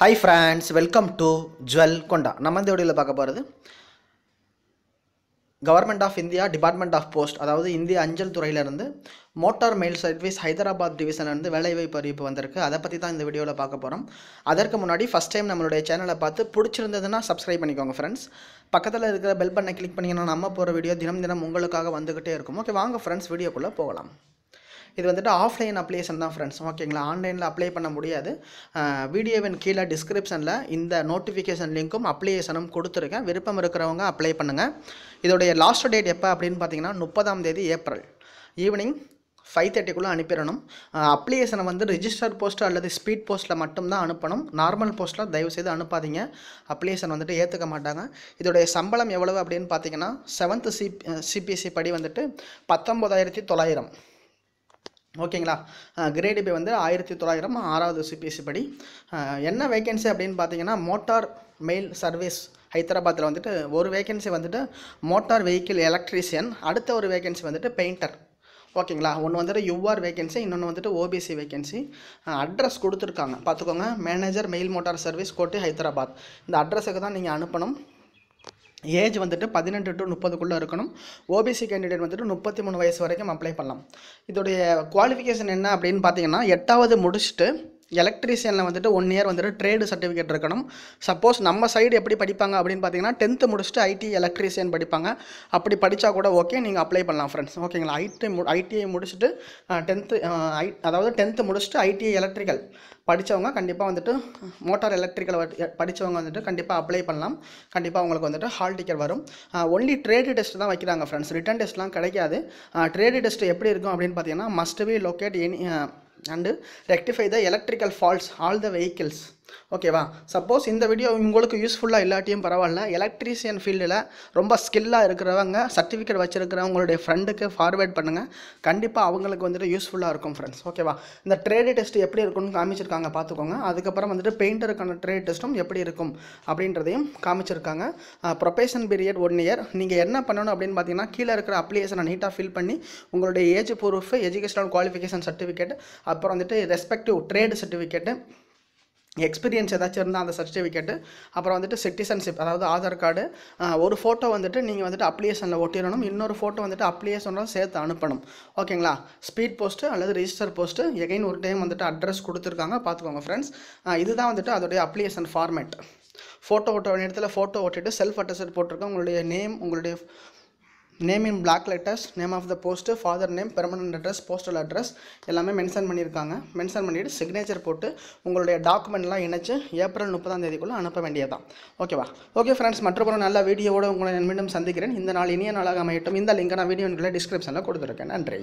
Hi friends welcome to jewel கொண்டா நம்ம இந்த வீடியோவில் பார்க்க போகிறது government of India department of post அதாவது இந்திய அஞ்சல் துறையிலேருந்து மோட்டார் மெயில் சர்வீஸ் ஹைதராபாத் டிவிஷன்லேருந்து வேலைவாய்ப்பு அறிவிப்பு வந்திருக்கு. அதை பற்றி தான் இந்த வீடியோவில் பார்க்க போகிறோம் அதற்கு முன்னாடி ஃபஸ்ட் டைம் நம்மளுடைய சேனலை பார்த்து பிடிச்சிருந்ததுன்னா சப்ஸ்கிரைப் பண்ணிக்கோங்க ஃப்ரெண்ட்ஸ் பக்கத்தில் இருக்கிற பெல் பட்டனை கிளிக் பண்ணிங்கன்னா நம்ம போகிற வீடியோ தினம் தினம் உங்களுக்காக வந்துக்கிட்டே இருக்கும். ஓகே வாங்க ஃப்ரெண்ட்ஸ் வீடியோக்குள்ளே போகலாம். இது வந்துட்டு ஆஃப்லைன் அப்ளிகேஷன் தான் ஃப்ரெண்ட்ஸ் ஓகேங்களா ஆன்லைனில் அப்ளை பண்ண முடியாது. வீடியோவின் கீழே டிஸ்கிரிப்ஷனில் இந்த நோட்டிஃபிகேஷன் லிங்க்கும் அப்ளிகேஷனும் கொடுத்துருக்கேன். விருப்பம் இருக்கிறவங்க அப்ளை பண்ணுங்கள் இதோடைய லாஸ்ட் டேட் எப்போ அப்படின்னு பார்த்தீங்கன்னா முப்பதாம் தேதி ஏப்ரல் ஈவினிங் ஃபைவ் தேர்ட்டிக்குள்ளே அனுப்பிடணும். அப்ளிகேஷனை வந்து ரிஜிஸ்டர் போஸ்ட் அல்லது ஸ்பீட் போஸ்ட்டில் மட்டும்தான் அனுப்பணும். நார்மல் போஸ்ட்டில் தயவுசெய்து அனுப்பாதீங்க. அப்ளிகேஷன் வந்துட்டு ஏற்றுக்க மாட்டாங்க. இதோடைய சம்பளம் எவ்வளவு அப்படின்னு பார்த்தீங்கன்னா செவன்த்து சிபி சிபிஎஸ்சி படி வந்துட்டு பத்தொம்போதாயிரத்தி தொள்ளாயிரம். ஓகேங்களா? கிரேடு பி வந்து ஆயிரத்தி தொள்ளாயிரம் ஆறாவது சிபிஎஸ்சி படி. என்ன வேகன்சி அப்படின்னு பார்த்தீங்கன்னா மோட்டார் மெயில் சர்வீஸ் ஹைதராபாத்தில் வந்துட்டு ஒரு வேகன்சி வந்துட்டு மோட்டார் வெஹிக்கிள் எலக்ட்ரீஷியன் அடுத்த ஒரு வேகன்சி வந்துட்டு பெயிண்டர் ஓகேங்களா? ஒன்று வந்துட்டு யூஆர் வேகன்சி இன்னொன்று வந்துட்டு ஓபிசி வேகன்சி அட்ரஸ் கொடுத்துருக்காங்க. பார்த்துக்கோங்க மேனேஜர் மெயில் மோட்டார் சர்வீஸ் கோட்டி ஹைதராபாத். இந்த அட்ரஸுக்கு தான் நீங்கள் அனுப்பணும். ஏஜ் வந்துட்டு பதினெட்டு டு முப்பதுக்குள்ளே இருக்கணும். ஓபிசி கேண்டிடேட் வந்துட்டு முப்பத்தி மூணு வயசு வரைக்கும் அப்ளை பண்ணலாம். இதோடைய குவாலிஃபிகேஷன் என்ன அப்படின்னு பார்த்தீங்கன்னா எட்டாவது முடிச்சுட்டு எலக்ட்ரீஷியனில் வந்துட்டு ஒன் இயர் வந்துட்டு ட்ரேடு சர்டிஃபிகேட் இருக்கணும். சப்போஸ் நம்ம சைடு எப்படி படிப்பாங்க அப்படின்னு பார்த்தீங்கன்னா டென்த்து முடிச்சுட்டு ஐடி எலக்ட்ரீஷியன் படிப்பாங்க. அப்படி படித்தா கூட ஓகே நீங்கள் அப்ளை பண்ணலாம் ஃப்ரெண்ட்ஸ் ஓகேங்களா ஐடி மு ஐடிஐ முடிச்சுட்டு டென்த்து ஐ அதாவது டென்த்து முடிச்சுட்டு ஐடிஐ எலக்ட்ரிக்கல் படித்தவங்க கண்டிப்பாக வந்துட்டு மோட்டார் எலக்ட்ரிக்கல் படித்தவங்க வந்துட்டு கண்டிப்பாக அப்ளை பண்ணலாம். கண்டிப்பாக உங்களுக்கு வந்துட்டு ஹால் டிக்கெட் வரும். ஒன்லி ட்ரேடு டெஸ்ட் தான் வைக்கிறாங்க ஃப்ரெண்ட்ஸ் ரிட்டன் டெஸ்ட்லாம் கிடைக்காது. ட்ரேடு டெஸ்ட் எப்படி இருக்கும் அப்படின்னு பார்த்தீங்கன்னா must be locate any and rectify the electrical faults all the vehicles. ஓகேவா சப்போஸ் இந்த வீடியோ உங்களுக்கு யூஸ்ஃபுல்லாக இல்லாட்டியும் பரவாயில்ல. எலக்ட்ரீஷியன் ஃபீல்டில் ரொம்ப ஸ்கில்லாக இருக்கிறவங்க சர்டிஃபிகேட் வச்சுருக்கிறவங்களுடைய ஃப்ரெண்டுக்கு ஃபார்வேர்ட் பண்ணுங்கள் கண்டிப்பாக அவங்களுக்கு வந்துட்டு யூஸ்ஃபுல்லாக இருக்கும் ஃப்ரெண்ட்ஸ் ஓகேவா இந்த ட்ரேடு டெஸ்ட் எப்படி இருக்கும்னு காமிச்சிருக்காங்க பார்த்துக்கோங்க அதுக்கப்புறம் வந்துட்டு பெயிண்டருக்கான ட்ரேட் டெஸ்ட்டும் எப்படி இருக்கும் அப்படின்றதையும் காமிச்சிருக்காங்க. ப்ரொபேஷன் பீரியட் ஒன் இயர் நீங்கள் என்ன பண்ணணும் அப்படின்னு பார்த்தீங்கன்னா கீழே இருக்கிற அப்ளிகேஷனை நீட்டாக ஃபில் பண்ணி உங்களுடைய age proof educational qualification certificate அப்புறம் வந்துட்டு ரெஸ்பெக்டிவ் ட்ரேடு சர்டிஃபிகேட்டு எக்ஸ்பீரியன்ஸ் ஏதாச்சும் இருந்தால் அந்த சர்டிஃபிகேட்டு அப்புறம் வந்துட்டு சிட்டிசன்ஷிப் அதாவது ஆதார் கார்டு ஒரு ஃபோட்டோ வந்துட்டு நீங்கள் வந்துட்டு அப்ளிகேஷனில் ஒட்டிடணும். இன்னொரு ஃபோட்டோ வந்துட்டு அப்ளிகேஷனோட சேர்த்து அனுப்பணும். ஓகேங்களா? ஸ்பீட் போஸ்ட்டு அல்லது ரிஜிஸ்டர் போஸ்ட்டு எகைன் ஒரு டைம் வந்துட்டு அட்ரஸ் கொடுத்துருக்காங்க. பார்த்துக்கோங்க ஃப்ரெண்ட்ஸ் இதுதான் வந்துட்டு அதோடைய அப்ளிகேஷன் ஃபார்மேட் ஃபோட்டோ ஓட்ட வேண்டிய இடத்துல ஃபோட்டோ ஓட்டிட்டு செல்ஃப் அட்டஸ்ட் போட்டிருக்கோம் உங்களுடைய நேம் உங்களுடைய name in block letters name of the post father name permanent address postal address எல்லாமே மென்ஷன் பண்ணியிருக்காங்க. மென்ஷன் பண்ணிவிட்டு சிக்னேச்சர் போட்டு உங்களுடைய டாக்குமெண்ட்லாம் இணைச்சு ஏப்ரல் முப்பதாம் தேதிக்குள்ளே அனுப்ப வேண்டியதான் ஓகேவா ஓகே ஃப்ரெண்ட்ஸ் மற்றபுறம் நல்ல வீடியோவோடு உங்களை நான் மீண்டும் சந்திக்கிறேன். இந்த நாள் இனிய நாளாக அமையட்டும். இந்த லிங்க் நான் வீடியோ டிஸ்கிரிப்ஷனில் கொடுத்துருக்கேன். நன்றி.